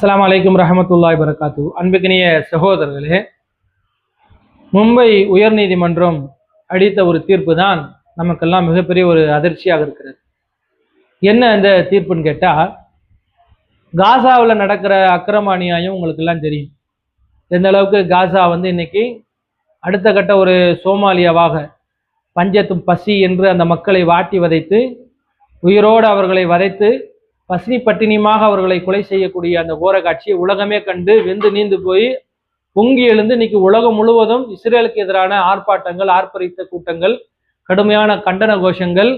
அஸ்லாம் அலைக்கும் ரஹமத்துல்லாய் வரகாத்து அன்புக்கினிய சகோதரர்களே மும்பை உயர்நீதிமன்றம் அளித்த ஒரு தீர்ப்பு தான் நமக்கெல்லாம் மிகப்பெரிய ஒரு அதிர்ச்சியாக இருக்கிறது. என்ன அந்த தீர்ப்புன்னு கேட்டால் காசாவில் நடக்கிற அக்கிரம அநியாயம் உங்களுக்கு எல்லாம் தெரியும். எந்த அளவுக்கு காசா வந்து இன்னைக்கு அடுத்த கட்ட ஒரு சோமாலியாவாக பஞ்சத்தும் பசி என்று அந்த மக்களை வாட்டி வதைத்து உயிரோடு அவர்களை வதைத்து பசினி பட்டினியமாக அவர்களை கொலை செய்யக்கூடிய அந்த கோர காட்சியை உலகமே கண்டு வெந்து நீந்து போய் பொங்கி எழுந்து இன்னைக்கு உலகம் முழுவதும் இஸ்ரேலுக்கு எதிரான ஆர்ப்பாட்டங்கள் ஆர்ப்பரித்த கூட்டங்கள் கடுமையான கண்டன கோஷங்கள்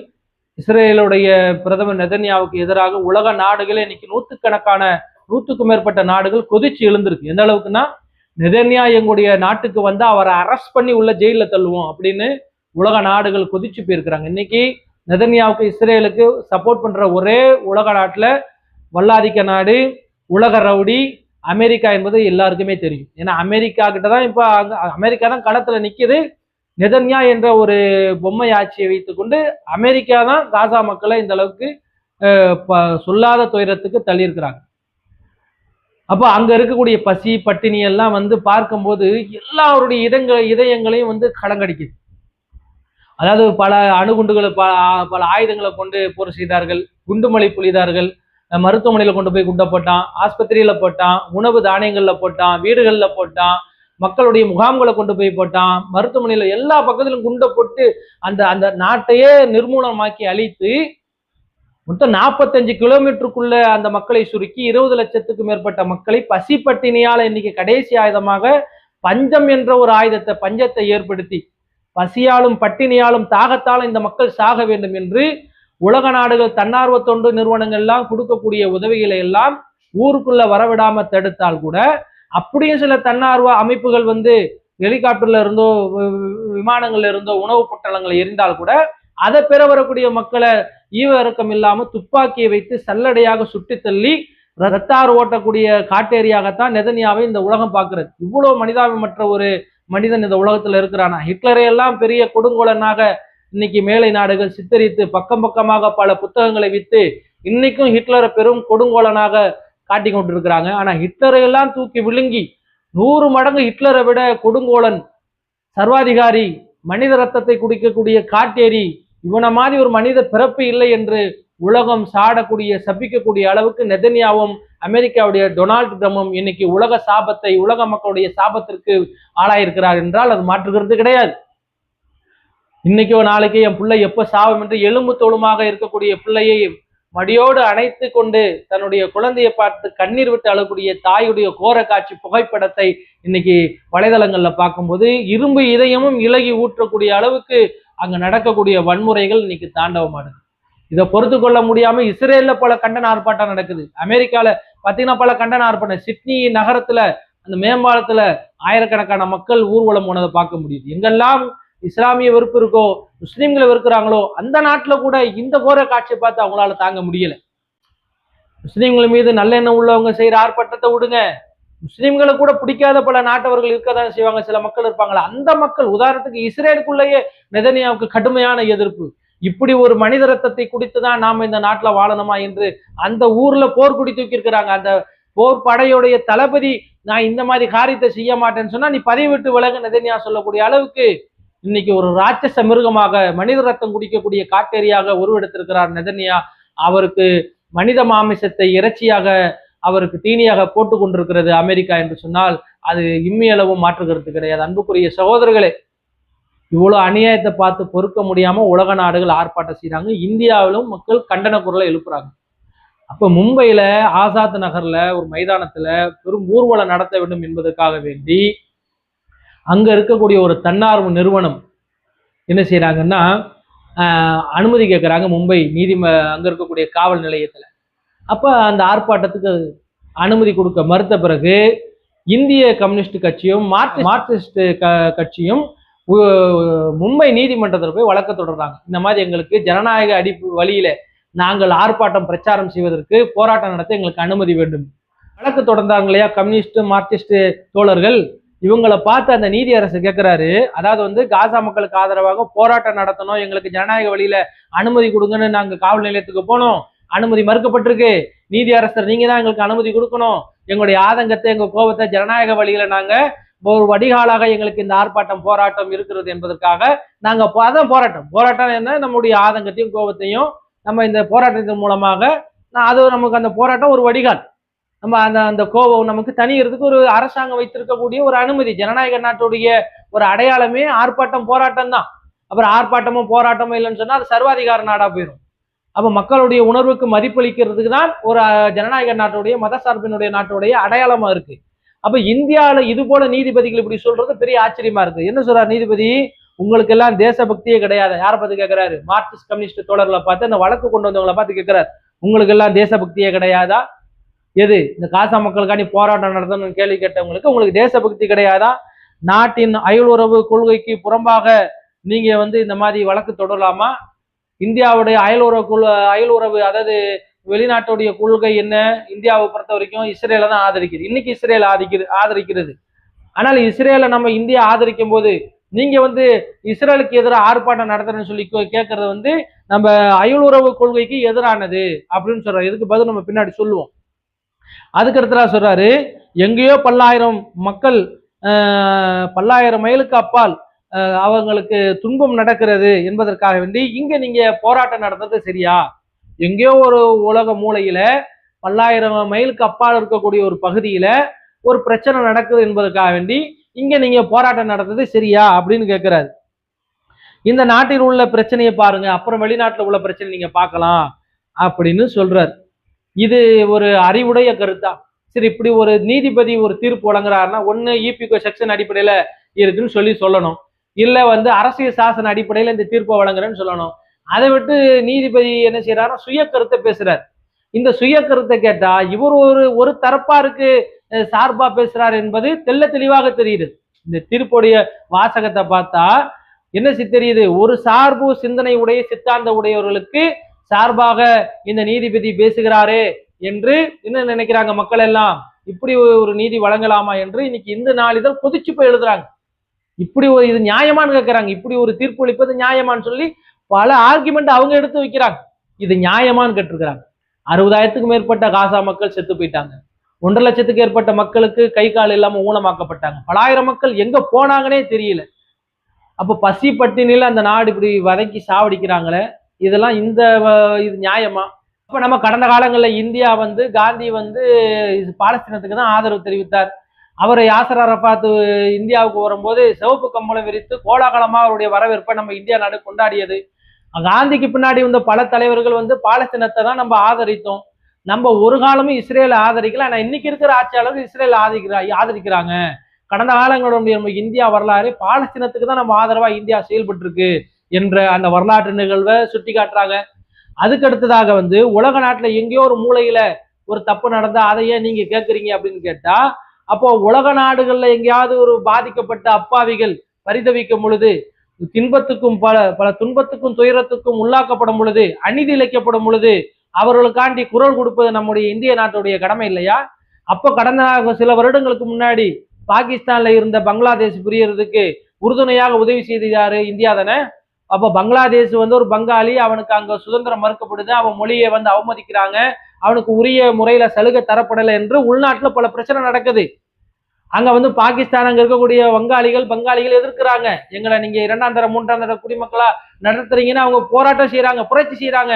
இஸ்ரேலுடைய பிரதமர் நெதன்யாவுக்கு எதிராக உலக நாடுகளே இன்னைக்கு நூற்றுக்கணக்கான நூற்றுக்கும் மேற்பட்ட நாடுகள் கொதிச்சு எழுந்திருக்கு. எந்த அளவுக்குன்னா நெதன்யா எங்களுடைய நாட்டுக்கு வந்து அவரை அரெஸ்ட் பண்ணி உள்ள ஜெயிலில் தள்ளுவோம் அப்படின்னு உலக நாடுகள் கொதிச்சு போயிருக்கிறாங்க. இன்னைக்கு நெதன்யாவுக்கு இஸ்ரேலுக்கு சப்போர்ட் பண்ணுற ஒரே உலக நாட்டில் வல்லாதிக்க நாடு உலக ரவுடி அமெரிக்கா என்பது எல்லாருக்குமே தெரியும். ஏன்னா அமெரிக்கா கிட்ட தான் இப்போ அமெரிக்கா தான் களத்தில் நிற்கிது நெதன்யா என்ற ஒரு பொம்மை ஆட்சியை வைத்துக்கொண்டு அமெரிக்கா தான் காசா மக்களை இந்த அளவுக்கு ப- சொல்லாத துயரத்துக்கு தள்ளியிருக்கிறாங்க. அப்போ அங்கே இருக்கக்கூடிய பசி பட்டினி எல்லாம் வந்து பார்க்கும்போது எல்லாருடைய இதங்கள் இதயங்களையும் வந்து கலங்கடிக்குது. அதாவது பல அணுகுண்டுகளை பல பல ஆயுதங்களை கொண்டு போர் செய்தார்கள். குண்டுமலை புலிதார்கள் மருத்துவமனையில் கொண்டு போய் குண்டை போட்டான் ஆஸ்பத்திரியில் போட்டான். உணவு தானியங்களில் போட்டான். வீடுகளில் போட்டான். மக்களுடைய முகாம்களை கொண்டு போய் போட்டான். மருத்துவமனையில் எல்லா பக்கத்திலும் குண்டை போட்டு அந்த அந்த நாட்டையே நிர்மூலமாக்கி அழித்து மொத்தம் நாற்பத்தஞ்சு கிலோமீட்டருக்குள்ள அந்த மக்களை சுருக்கி இருபது லட்சத்துக்கு மேற்பட்ட மக்களை பசிப்பட்டினியால் இன்னைக்கு கடைசி ஆயுதமாக பஞ்சம் என்ற ஒரு ஆயுதத்தை பஞ்சத்தை ஏற்படுத்தி பசியாலும் பட்டினியாலும் தாகத்தாலும் இந்த மக்கள் சாக வேண்டும் என்று உலக நாடுகள் தன்னார்வ தொண்டு நிறுவனங்கள் எல்லாம் கொடுக்கக்கூடிய உதவிகளை எல்லாம் ஊருக்குள்ள வரவிடாம தடுத்தால் கூட அப்படியும் சில தன்னார்வ அமைப்புகள் வந்து ஹெலிகாப்டர்ல இருந்தோ விமானங்கள்ல இருந்தோ உணவு பொட்டலங்களை எரிந்தால் கூட அதை பெற வரக்கூடிய மக்களை ஈவ இறக்கம் இல்லாம துப்பாக்கியை வைத்து சல்லடையாக சுட்டி தள்ளி ரத்தார் ஓட்டக்கூடிய காட்டேரியாகத்தான் நெதனியாவை இந்த உலகம் பார்க்கிறது. இவ்வளவு மனிதாபிமற்ற ஒரு மனிதன் இந்த உலகத்துல இருக்கிறானா? ஹிட்லரை எல்லாம் பெரிய கொடுங்கோலனாக இன்னைக்கு மேலை நாடுகள் சித்தரித்து பக்கம் பக்கமாக பல புத்தகங்களை வித்து இன்னைக்கும் ஹிட்லரை பெரும் கொடுங்கோலனாக காட்டி கொண்டிருக்கிறாங்க. ஆனா ஹிட்லரை எல்லாம் தூக்கி விழுங்கி நூறு மடங்கு ஹிட்லரை விட கொடுங்கோலன் சர்வாதிகாரி மனித ரத்தத்தை குடிக்கக்கூடிய காட்டேரி இவனை மாதிரி ஒரு மனித பிறப்பு இல்லை என்று உலகம் சாடக்கூடிய சபிக்கக்கூடிய அளவுக்கு நெதன்யாவும் அமெரிக்காவுடைய டொனால்டு ட்ரம்பும் இன்னைக்கு உலக சாபத்தை உலக மக்களுடைய சாபத்திற்கு ஆளாயிருக்கிறார் என்றால் அது மாற்றுகிறது கிடையாது. இன்னைக்கோ நாளைக்கு என் பிள்ளை எப்ப சாபம் என்று எலும்பு தோளுமாக இருக்கக்கூடிய பிள்ளையை மடியோடு அணைத்து கொண்டு தன்னுடைய குழந்தையை பார்த்து கண்ணீர் விட்டு அழக்கூடிய தாயுடைய கோர காட்சி புகைப்படத்தை இன்னைக்கு வலைதளங்கள்ல பார்க்கும்போது இரும்பு இதயமும் இலகி ஊற்றக்கூடிய அளவுக்கு அங்க நடக்கக்கூடிய வன்முறைகள் இன்னைக்கு தாண்டவமானது. இதை பொறுத்து கொள்ள முடியாம இஸ்ரேல்ல பல கண்டன ஆர்ப்பாட்டம் நடக்குது. அமெரிக்கால பாத்தீங்கன்னா பல கண்டன ஆர்ப்பாட்டம் சிட்னி நகரத்துல அந்த மேம்பாலத்துல ஆயிரக்கணக்கான மக்கள் ஊர்வலம் போனதை பார்க்க முடியுது. எங்கெல்லாம் இஸ்லாமிய வெறுப்பு இருக்கோ முஸ்லீம்களை வெறுக்கிறாங்களோ அந்த நாட்டுல கூட இந்த கோர காட்சியை பார்த்து அவங்களால தாங்க முடியல. முஸ்லீம்கள் மீது நல்லெண்ணம் உள்ளவங்க செய்யற ஆர்ப்பாட்டத்தை விடுங்க. முஸ்லீம்களை கூட பிடிக்காத பல நாட்டவர்கள் இருக்கதான் செய்வாங்க. சில மக்கள் இருப்பாங்களா அந்த மக்கள் உதாரணத்துக்கு இஸ்ரேலுக்குள்ளேயே நெதனியாவுக்கு கடுமையான எதிர்ப்பு. இப்படி ஒரு மனித ரத்தத்தை குடித்து தான் நாம இந்த நாட்டுல வாழணுமா என்று அந்த ஊர்ல போர் குடி தூக்கி இருக்கிறாங்க அந்த போர் படையுடைய தளபதி நான் இந்த மாதிரி காரியத்தை செய்ய மாட்டேன்னு சொன்னா நீ பதவி விட்டு விலக நெதனியா சொல்லக்கூடிய அளவுக்கு இன்னைக்கு ஒரு ராட்சச மிருகமாக மனித ரத்தம் குடிக்கக்கூடிய காட்டேரியாக உருவெடுத்திருக்கிறார் நெதன்யா. அவருக்கு மனித மாமிசத்தை இறைச்சியாக அவருக்கு தீனியாக போட்டு கொண்டிருக்கிறது அமெரிக்கா என்று சொன்னால் அது இம்மியளவும் மாற்றுகிறது கிடையாது. அன்புக்குரிய சகோதரர்களே இவ்வளோ அநியாயத்தை பார்த்து பொறுக்க முடியாம உலக நாடுகள் ஆர்ப்பாட்டம் செய்கிறாங்க இந்தியாவிலும் மக்கள் கண்டன குரலை எழுப்புறாங்க. அப்போ மும்பையில ஆசாத் நகர்ல ஒரு மைதானத்துல பெரும் ஊர்வலம் நடத்த வேண்டும் என்பதற்காக வேண்டி அங்க இருக்கக்கூடிய ஒரு தன்னார்வ நிறுவனம் என்ன செய்கிறாங்கன்னா ஆஹ், அனுமதி கேட்குறாங்க மும்பை நீதிம அங்க இருக்கக்கூடிய காவல் நிலையத்துல. அப்ப அந்த ஆர்ப்பாட்டத்துக்கு அனுமதி கொடுக்க மறுத்த பிறகு இந்திய கம்யூனிஸ்ட் கட்சியும் மார்க்சிஸ்ட் க- கட்சியும் மும்பை நீதிமன்றத்தில் போய் வழக்கு தொடர்றாங்க. இந்த மாதிரி எங்களுக்கு ஜனநாயக அடிப்பு வழியில நாங்கள் ஆர்ப்பாட்டம் பிரச்சாரம் செய்வதற்கு போராட்டம் நடத்த எங்களுக்கு அனுமதி வேண்டும். வழக்கு தொடர்ந்தாங்க இல்லையா கம்யூனிஸ்ட் மார்க்சிஸ்ட் தோழர்கள் இவங்களை பார்த்து அந்த நீதி அரசு கேட்கிறாரு அதாவது வந்து காசா மக்களுக்கு ஆதரவாக போராட்டம் நடத்தணும் எங்களுக்கு ஜனநாயக வழியில அனுமதி கொடுங்கன்னு நாங்க காவல் நிலையத்துக்கு போனோம். அனுமதி மறுக்கப்பட்டிருக்கு. நீதி அரசர் நீங்க தான் எங்களுக்கு அனுமதி கொடுக்கணும். எங்களுடைய ஆதங்கத்தை எங்க கோபத்தை ஜனநாயக வழியில நாங்க ஒரு வடிகாலாக எங்களுக்கு இந்த ஆர்ப்பாட்டம் போராட்டம் இருக்கிறது என்பதற்காக நாங்க அதான் போராட்டம். போராட்டம் என்ன? நம்முடைய ஆதங்கத்தையும் கோபத்தையும் நம்ம இந்த போராட்டத்தின் மூலமாக அது நமக்கு அந்த போராட்டம் ஒரு வடிகால். நம்ம அந்த அந்த கோபம் நமக்கு தனியறதுக்கு ஒரு அரசாங்கம் வைத்திருக்கக்கூடிய ஒரு அனுமதி. ஜனநாயக நாட்டுடைய ஒரு அடையாளமே ஆர்ப்பாட்டம் போராட்டம் தான். அப்புறம் ஆர்ப்பாட்டமும் போராட்டமும் இல்லைன்னு சொன்னால் அது சர்வாதிகார நாடாக போயிடும் அப்போ மக்களுடைய உணர்வுக்கு மதிப்பளிக்கிறதுக்கு தான் ஒரு ஜனநாயக நாட்டுடைய மத சார்பினுடைய நாட்டுடைய அடையாளமாக இருக்குது அப்ப இந்தியாவில இது போல நீதிபதிகள் இப்படி சொல்றது பெரிய ஆச்சரியமா இருக்கு. என்ன சொல்றாரு நீதிபதி? உங்களுக்கு எல்லாம் தேசபக்தியே கிடையாது. யாரை பார்த்து கேட்கிறாரு மார்க்சிஸ்ட் கம்யூனிஸ்ட் தோழர்களை பார்த்து அந்த வழக்கு கொண்டு வந்தவங்களை பார்த்து கேட்கிறாரு உங்களுக்கு எல்லாம் தேசபக்தியே கிடையாதா? எது? இந்த காசா மக்களுக்காண்டி போராட்டம் நடத்தணும்னு கேள்வி கேட்டவங்களுக்கு உங்களுக்கு தேசபக்தி கிடையாதா? நாட்டின் அயலுறவு கொள்கைக்கு புறம்பாக நீங்க வந்து இந்த மாதிரி வழக்கு தொடரலாமா? இந்தியாவுடைய அயலுறவு கொள் அயலுறவு அதாவது வெளிநாட்டுடைய கொள்கை என்ன? இந்தியாவை பொறுத்த வரைக்கும் இஸ்ரேலை தான் ஆதரிக்குது. இன்னைக்கு இஸ்ரேல் ஆதிக்கிறது ஆதரிக்கிறது. ஆனால் இஸ்ரேலை நம்ம இந்தியா ஆதரிக்கும் போது நீங்க வந்து இஸ்ரேலுக்கு எதிராக ஆர்ப்பாட்டம் நடத்துறேன்னு சொல்லி கே- கேட்கறது வந்து நம்ம அயலுறவு கொள்கைக்கு எதிரானது அப்படின்னு சொல்றாரு. இதுக்கு பதில் நம்ம பின்னாடி சொல்லுவோம். அதுக்கு சொல்றாரு எங்கேயோ பல்லாயிரம் மக்கள் பல்லாயிரம் மைலுக்கு அப்பால் அவங்களுக்கு துன்பம் நடக்கிறது என்பதற்காக வேண்டி இங்க நீங்க போராட்டம் நடத்துறது சரியா? எங்கேயோ ஒரு உலக மூலையில பல்லாயிரம் மைலுக்கு அப்பால் இருக்கக்கூடிய ஒரு பகுதியில ஒரு பிரச்சனை நடக்குது என்பதற்காக வேண்டி இங்க நீங்க போராட்டம் நடத்துறது சரியா அப்படின்னு கேட்கிறாரு இந்த நாட்டில் உள்ள பிரச்சனையை பாருங்க அப்புறம் வெளிநாட்டில் உள்ள பிரச்சனை நீங்க பார்க்கலாம் அப்படின்னு சொல்றாரு. இது ஒரு அறிவுடைய கருத்தா? சரி இப்படி ஒரு நீதிபதி ஒரு தீர்ப்பு வழங்குறாருன்னா ஒன்னு இபிகோ செக்ஷன் அடிப்படையில இருக்குன்னு சொல்லி சொல்லணும். இல்ல வந்து அரசியல் சாசன அடிப்படையில இந்த தீர்ப்பை வழங்குறேன்னு சொல்லணும். அதை விட்டு நீதிபதி என்ன செய்யறாரு சுய கருத்தை பேசுறாரு. இந்த சுய கருத்தை கேட்டா இவர் ஒரு ஒரு தரப்பா இருக்கு சார்பா பேசுறாரு என்பது தெல்ல தெளிவாக தெரியுது. இந்த தீர்ப்புடைய வாசகத்தை பார்த்தா என்ன சி தெரியுது? ஒரு சார்பு சிந்தனை உடைய சித்தாந்த உடையவர்களுக்கு சார்பாக இந்த நீதிபதி பேசுகிறாரே என்று என்ன நினைக்கிறாங்க மக்கள் எல்லாம்? இப்படி ஒரு நீதி வழங்கலாமா என்று இன்னைக்கு இந்த நாளிதழ் கொதிச்சு போய் எழுதுறாங்க. இப்படி ஒரு இது நியாயமான்னு கேட்கறாங்க இப்படி ஒரு தீர்ப்பு அளிப்பது நியாயமான்னு சொல்லி பல ஆர்குமெண்ட் அவங்க எடுத்து வைக்கிறாங்க. இது நியாயமான்னு கேட்டிருக்கிறாங்க. அறுபதாயிரத்துக்கு மேற்பட்ட காசா மக்கள் செத்து போயிட்டாங்க. ஒன்றரை லட்சத்துக்கு ஏற்பட்ட மக்களுக்கு கை கால் இல்லாம ஊனமாக்கப்பட்டாங்க. பலாயிரம் மக்கள் எங்க போனாங்கன்னே தெரியல. அப்போ பசி பட்டினில அந்த நாடு இப்படி வதக்கி சாவடிக்கிறாங்களே இதெல்லாம் இந்த இது நியாயமா? அப்ப நம்ம கடந்த காலங்களில் இந்தியா வந்து காந்தி வந்து பாலஸ்தீனத்துக்கு தான் ஆதரவு தெரிவித்தார். அவரை யாசர் அரபாத் இந்தியாவுக்கு வரும்போது சிவப்பு கம்பளம் விரித்து கோலாகலமா அவருடைய வரவேற்பை நம்ம இந்தியா நாடு கொண்டாடியது. காந்திக்கு பின்னாடி வந்த பல தலைவர்கள் வந்து பாலஸ்தீனத்தை தான் நம்ம ஆதரித்தோம். நம்ம ஒரு காலமும் இஸ்ரேலை ஆதரிக்கல. ஆனா இன்னைக்கு இருக்கிற ஆட்சியாளர்கள் இஸ்ரேல் ஆதரிக்கிறா ஆதரிக்கிறாங்க. கடந்த காலங்களுடைய நம்ம இந்தியா வரலாறு பாலஸ்தீனத்துக்கு தான் நம்ம ஆதரவா இந்தியா செயல்பட்டு இருக்கு என்ற அந்த வரலாற்று நிகழ்வை சுட்டி காட்டுறாங்க. அதுக்கு அடுத்ததாக வந்து உலக நாட்டுல எங்கேயோ ஒரு மூலையில ஒரு தப்பு நடந்தா அதை ஏன் நீங்க கேட்குறீங்க அப்படின்னு கேட்டா அப்போ உலக நாடுகள்ல எங்கேயாவது ஒரு பாதிக்கப்பட்ட அப்பாவிகள் பரிதவிக்கும் பொழுது தின்பத்துக்கும் பல பல துன்பத்துக்கும் துயரத்துக்கும் உள்ளாக்கப்படும் பொழுது அநீதி இழைக்கப்படும் பொழுது அவர்களுக்காண்டி குரல் கொடுப்பது நம்முடைய இந்திய நாட்டுடைய கடமை இல்லையா? அப்போ கடந்த சில வருடங்களுக்கு முன்னாடி பாகிஸ்தான்ல இருந்த பங்களாதேஷ் புரியறதுக்கு உறுதுணையாக உதவி செய்து யாரு? இந்தியா தானே? அப்போ பங்களாதேஷ் வந்து ஒரு பங்காளி அவனுக்கு அங்கே சுதந்திரம் மறுக்கப்படுது அவன் மொழியை வந்து அவமதிக்கிறாங்க அவனுக்கு உரிய முறையில சலுகை தரப்படலை என்று உள்நாட்டில் பல பிரச்சனை நடக்குது. அங்க வந்து பாகிஸ்தான் அங்க இருக்கக்கூடிய வங்காளிகள் பங்காளிகள் எதிர்க்கிறாங்க. எங்களை நீங்க இரண்டாம் தர மூன்றாம் தர குடிமக்களா நடத்துறீங்கன்னு அவங்க போராட்டம் செய்யறாங்க புரட்சி செய்யறாங்க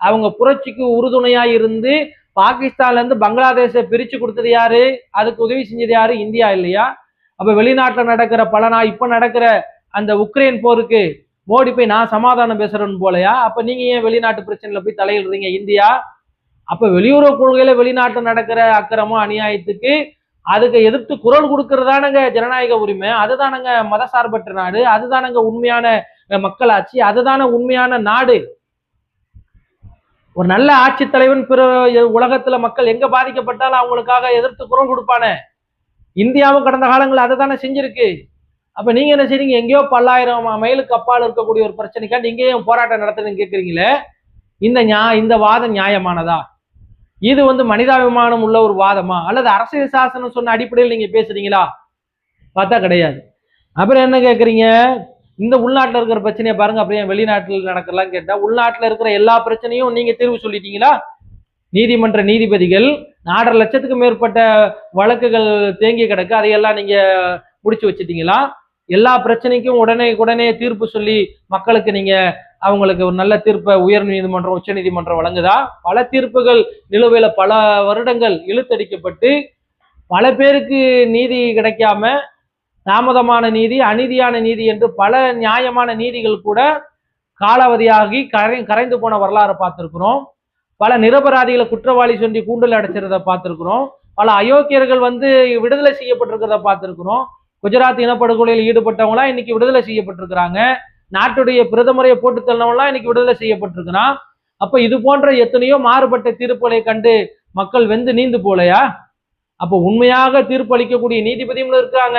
அவங்க புரட்சிக்கு உறுதுணையா இருந்து பாகிஸ்தான்ல இருந்து பங்களாதேஷை பிரிச்சு கொடுத்தது யாரு? அதுக்கு உதவி செஞ்சது யாரு? இந்தியா இல்லையா? அப்ப வெளிநாட்டுல நடக்கிற பல இப்போ இப்ப நடக்கிற அந்த உக்ரைன் போருக்கு மோடி போய் நான் சமாதானம் பேசுறேன்னு போலையா? அப்ப நீங்க ஏன் வெளிநாட்டு பிரச்சனையில போய் தலையிடுறீங்க இந்தியா? அப்ப வெளியுறவு கொள்கையில வெளிநாட்டுல நடக்கிற அக்கிரமம் அநியாயத்துக்கு அதுக்கு எதிர்த்து குரல் கொடுக்கறதானங்க ஜனநாயக உரிமை அதுதானங்க மதசார்பற்ற நாடு அதுதானங்க உண்மையான மக்களாட்சி அதுதான உண்மையான நாடு. ஒரு நல்ல ஆட்சி தலைவன் பிற உலகத்துல மக்கள் எங்க பாதிக்கப்பட்டாலும் அவங்களுக்காக எதிர்த்து குரல் கொடுப்பானே. இந்தியாவும் கடந்த காலங்களில் அதை தானே செஞ்சிருக்கு. அப்ப நீங்க என்ன செய்றீங்க? எங்கேயோ பல்லாயிரம் மைலுக்கு அப்பால் இருக்கக்கூடிய ஒரு பிரச்சனைக்காண்டி இங்கேயும் போராட்டம் நடத்துறீங்கன்னு கேட்குறீங்களே இந்த நியா இந்த வாதம் நியாயமானதா? இது வந்து மனிதாபிமானம் உள்ள ஒரு வாதமா? அல்லது அரசியல் சாசனம் சொன்ன அடிப்படையில் நீங்க பேசுறீங்களா? பார்த்தா கிடையாது. அப்புறம் என்ன கேக்குறீங்க? இந்த உள்நாட்டில் இருக்கிற பிரச்சனையை பாருங்க அப்படியே வெளிநாட்டில் நடக்கலாம் கேட்டால் உள்நாட்டில் இருக்கிற எல்லா பிரச்சனையும் நீங்க தீர்வு சொல்லிட்டீங்களா? நீதிமன்ற நீதிபதிகள் நாலரை லட்சத்துக்கு மேற்பட்ட வழக்குகள் தேங்கி கிடக்கு அதையெல்லாம் நீங்க முடிச்சு வச்சிட்டீங்களா? எல்லா பிரச்சனைக்கும் உடனே உடனே தீர்ப்பு சொல்லி மக்களுக்கு நீங்க அவங்களுக்கு ஒரு நல்ல தீர்ப்பை உயர் நீதிமன்றம் உச்ச நீதிமன்றம் வழங்குதா? பல தீர்ப்புகள் நிலுவையில பல வருடங்கள் இழுத்தடிக்கப்பட்டு பல பேருக்கு நீதி கிடைக்காம தாமதமான நீதி அநீதியான நீதி என்று பல நியாயமான நீதிகள் கூட காலாவதியாகி கரை கரைந்து போன வரலாறு பார்த்திருக்கிறோம். பல நிரபராதிகளை குற்றவாளி சொல்லி கூண்டில் அடைச்சிருந்த பார்த்திருக்கிறோம். பல அயோக்கியர்கள் வந்து விடுதலை செய்யப்பட்டிருக்கிறத பார்த்திருக்கிறோம். குஜராத் இனப்படுகொலையில் ஈடுபட்டவங்களாம் இன்னைக்கு விடுதலை செய்யப்பட்டிருக்கிறாங்க. நாட்டுடைய பிரதமரை போட்டு தள்ளவங்களாம் இன்னைக்கு விடுதலை செய்யப்பட்டிருக்கிறான் அப்ப இது போன்ற எத்தனையோ மாறுபட்ட தீர்ப்புகளை கண்டு மக்கள் வெந்து நீந்து போலையா? அப்போ உண்மையாக தீர்ப்பு அளிக்கக்கூடிய நீதிபதியும் இருக்காங்க.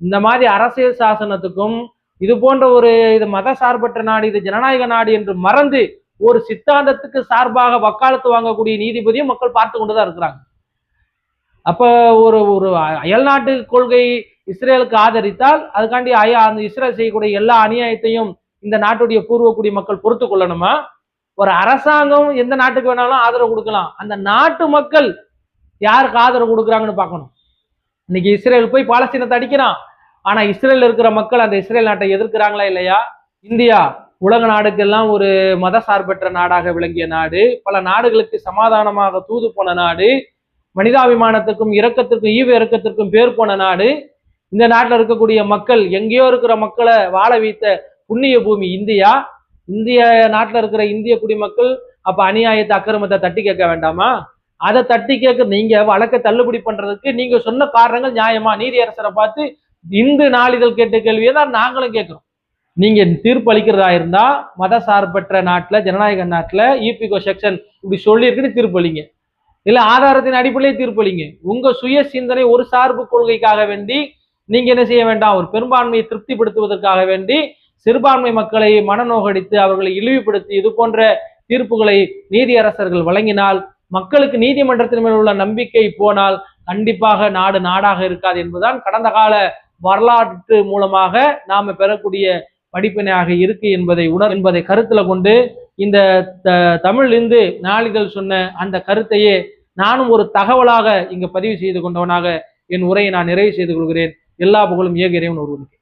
இந்த மாதிரி அரசியல் சாசனத்துக்கும் இது போன்ற ஒரு இது மத சார்பற்ற நாடு இது ஜனநாயக நாடு என்று மறந்து ஒரு சித்தாந்தத்துக்கு சார்பாக வக்காலத்து வாங்கக்கூடிய நீதிபதியும் மக்கள் பார்த்து கொண்டுதான் இருக்கிறாங்க. அப்போ ஒரு ஒரு அயல்நாட்டு கொள்கை இஸ்ரேலுக்கு ஆதரித்தால் அதுக்காண்டி அய அந்த இஸ்ரேல் செய்யக்கூடிய எல்லா அநியாயத்தையும் இந்த நாட்டுடைய பூர்வக்குடி மக்கள் பொறுத்து கொள்ளணுமா? ஒரு அரசாங்கம் எந்த நாட்டுக்கு வேணாலும் ஆதரவு கொடுக்கலாம். அந்த நாட்டு மக்கள் யாருக்கு ஆதரவு கொடுக்குறாங்கன்னு பார்க்கணும். இன்னைக்கு இஸ்ரேல் போய் பாலஸ்தீனத்தை அடிக்கிறான். ஆனா இஸ்ரேல் இருக்கிற மக்கள் அந்த இஸ்ரேல் நாட்டை எதிர்க்கிறாங்களா இல்லையா? இந்தியா உலக நாடுக்கெல்லாம் ஒரு மத சார்பற்ற நாடாக விளங்கிய நாடு. பல நாடுகளுக்கு சமாதானமாக தூது போன நாடு. மனிதாபிமானத்துக்கும் இரக்கத்திற்கும் ஈவ இரக்கத்திற்கும் பேர் போன நாடு இந்த நாட்டில் இருக்கக்கூடிய மக்கள் எங்கேயோ இருக்கிற மக்களை வாழ வைத்த புண்ணிய பூமி இந்தியா. இந்திய நாட்டில் இருக்கிற இந்திய குடிமக்கள் அப்ப அநியாயத்தை அக்கிரமத்தை தட்டி கேட்க வேண்டாமா? அதை தட்டி கேட்க நீங்க வழக்கை தள்ளுபடி பண்றதுக்கு நீங்க சொன்ன காரணங்கள் நியாயமா? நீதியரசரை பார்த்து இந்து நாளிதழ் கேட்ட கேள்வியை தான் நாங்களும் கேட்கிறோம். நீங்க தீர்ப்பு அளிக்கிறதா இருந்தா மத சார்பற்ற நாட்டுல ஜனநாயக நாட்டுல இபிகோ செக்ஷன் இப்படி சொல்லியிருக்குன்னு தீர்ப்பு அளிங்க. இல்ல ஆதாரத்தின் அடிப்படையிலே தீர்ப்பளிங்க. உங்க சுய சிந்தனை ஒரு சார்பு கொள்கைக்காக வேண்டி நீங்க என்ன செய்ய வேண்டாம்? ஒரு பெரும்பான்மையை திருப்திப்படுத்துவதற்காக வேண்டி சிறுபான்மை மக்களை மனநோகடித்து அவர்களை இழிவுபடுத்தி இது போன்ற தீர்ப்புகளை நீதியரசர்கள் வழங்கினால் மக்களுக்கு நீதிமன்றத்தின் மேல் உள்ள நம்பிக்கை போனால் கண்டிப்பாக நாடு நாடாக இருக்காது என்பதுதான் கடந்த கால வரலாற்று மூலமாக நாம பெறக்கூடிய படிப்பினையாக இருக்கு என்பதை உணர் என்பதை கருத்துல கொண்டு இந்த த- நாளிதழ் சொன்ன அந்த கருத்தையே நானும் ஒரு தகவலாக இங்கு பதிவு செய்து கொண்டவனாக என் உரையை நான் நிறைவு செய்து கொள்கிறேன். எல்லா புகழும் ஏகிறேன் ஒருவனுக்கு.